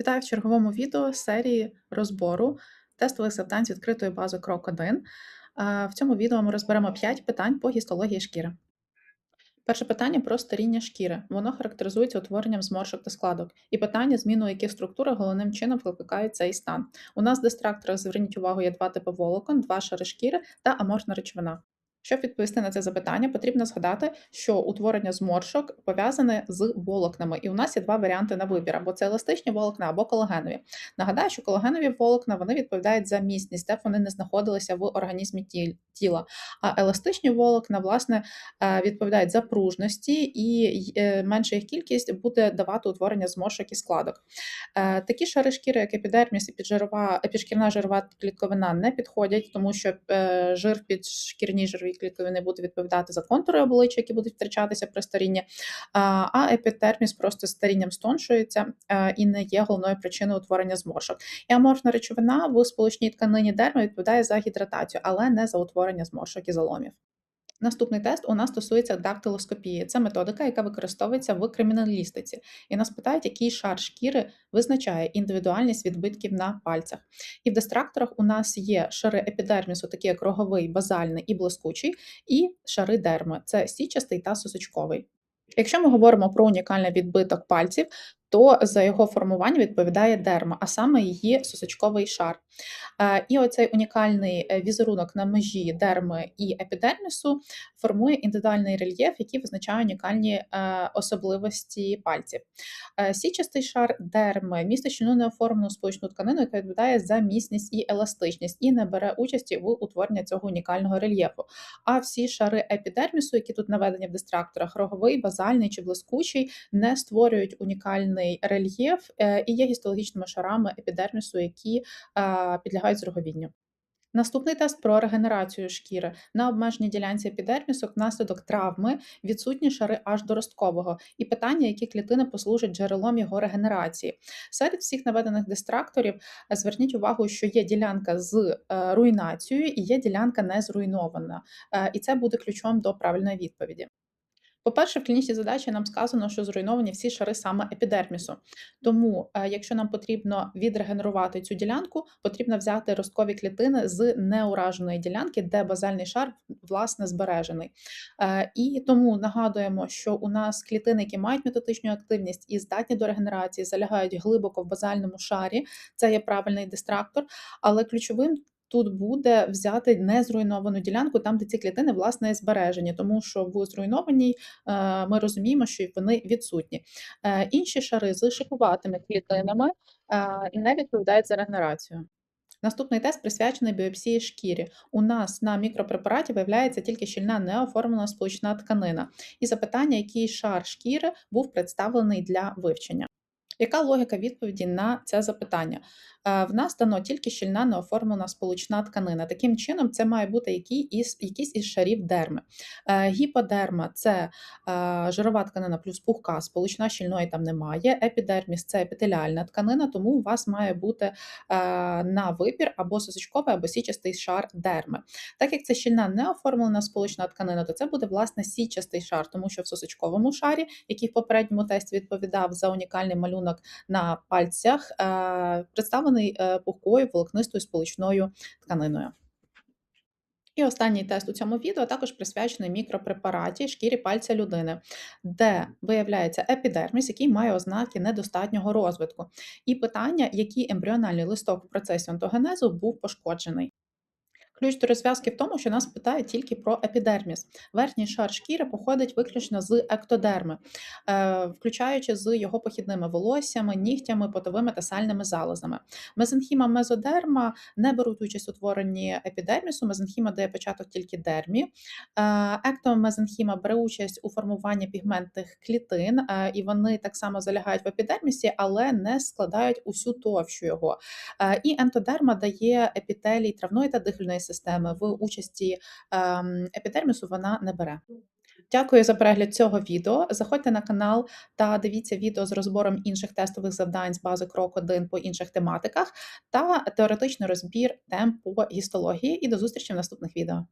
Вітаю в черговому відео серії розбору тестових завдань з відкритої бази Крок 1. В цьому відео ми розберемо 5 питань по гістології шкіри. Перше питання про старіння шкіри. Воно характеризується утворенням зморшок та складок. І питання, зміну яких структурах головним чином викликають цей стан. У нас в дистракторах, зверніть увагу, є два типи волокон, два шари шкіри та аморфна речовина. Щоб відповісти на це запитання, потрібно згадати, що утворення зморшок пов'язане з волокнами, і у нас є два варіанти на вибір: або це еластичні волокна, або колагенові. Нагадаю, що колагенові волокна вони відповідають за міцність, де б вони не знаходилися в організмі тіла. А еластичні волокна, власне, е, відповідають за пружності, і е, менша їх кількість буде давати утворення зморшок і складок. Е, Такі шари шкіри, як епідерміс і піджирова, підшкірна жирова клітковина, не підходять, тому що жир в підшкірній жировій клітковини буде відповідати за контури обличчя, які будуть втрачатися при старінні. А епітерміс просто старінням стоншується і не є головною причиною утворення зморшок. І аморфна речовина в сполучній тканині дерми відповідає за гідратацію, але не за утворення зморшок і заломів. Наступний тест у нас стосується дактилоскопії. Це методика, яка використовується в криміналістиці. І нас питають, який шар шкіри визначає індивідуальність відбитків на пальцях. І в дистракторах у нас є шари епідермісу, такі як роговий, базальний і блискучий, і шари дерми це січастий та сосочковий. Якщо ми говоримо про унікальний відбиток пальців, то за його формування відповідає дерма, а саме її сосочковий шар. Е, І оцей унікальний е, візерунок на межі дерми і епідермісу формує індивідуальний рельєф, який визначає унікальні е, особливості пальців. Січастий шар дерми містить щільну неоформлену сполучну тканину, яка відповідає за міцність і еластичність, і не бере участі в утворенні цього унікального рельєфу. А всі шари епідермісу, які тут наведені в дистракторах, роговий, базальний чи блискучий, не створюють унікальний рельєф е, і є гістологічними шарами епідермісу, які е, підлягають зроговінню. Наступний тест про регенерацію шкіри. На обмеженій ділянці епідермісу внаслідок травми відсутні шари аж до росткового, і питання, які клітини послужать джерелом його регенерації. Серед всіх наведених дистракторів е, зверніть увагу, що є ділянка з руйнацією і є ділянка не зруйнована. І це буде ключом до правильної відповіді. По-перше, в клінічній задачі нам сказано, що зруйновані всі шари саме епідермісу. Тому, е, якщо нам потрібно відрегенерувати цю ділянку, потрібно взяти росткові клітини з неураженої ділянки, де базальний шар власне збережений. Е, І тому нагадуємо, що у нас клітини, які мають метатичну активність і здатні до регенерації, залягають глибоко в базальному шарі. Це є правильний дистрактор, але ключовим. Тут буде взяти незруйновану ділянку, там, де ці клітини власне збережені, тому що в зруйнованій е, ми розуміємо, що вони відсутні. Е, Інші шари з шипуватими клітинами е, не відповідають за регенерацію. Наступний тест присвячений біопсії шкірі. У нас на мікропрепараті виявляється тільки щільна неоформлена сполучна тканина. І запитання, який шар шкіри був представлений для вивчення. Яка логіка відповіді на це запитання? Е, В нас дано тільки щільна неоформлена сполучна тканина. Таким чином, це має бути якийсь із шарів дерми. Е, Гіподерма це е, жирова тканина плюс пухка, сполучна щільної там немає. Епідерміс це епітеліальна тканина, тому у вас має бути на вибір або сосочковий, або січастий шар дерми. Так як це щільна неоформлена сполучна тканина, то це буде власне січастий шар, тому що в сосочковому шарі, який в попередньому тесті відповідав за унікальний малюнок на пальцях, представлений е, пухкою волокнистою сполучною тканиною. І останній тест у цьому відео також присвячений мікропрепараті шкірі пальця людини, де виявляється епідерміс, який має ознаки недостатнього розвитку. І питання, який ембріональний листок в процесі онтогенезу був пошкоджений. Ключ до розв'язки в тому, що нас питають тільки про епідерміс. Верхній шар шкіри походить виключно з ектодерми, е, включаючи з його похідними волоссями, нігтями, потовими та сальними залозами. Мезенхіма мезодерма не беруть участь у творенні епідермісу. Мезенхіма дає початок тільки дермі. Е, Ектомезенхіма бере участь у формуванні пігментних клітин, е, і вони так само залягають в епідермісі, але не складають усю товщу його. І ентодерма дає епітелій травної та дихальної системи. В участі ем, епідермісу вона не бере. Дякую за перегляд цього відео. Заходьте на канал та дивіться відео з розбором інших тестових завдань з бази Крок 1 по інших тематиках та теоретичний розбір тем по гістології. І до зустрічі в наступних відео.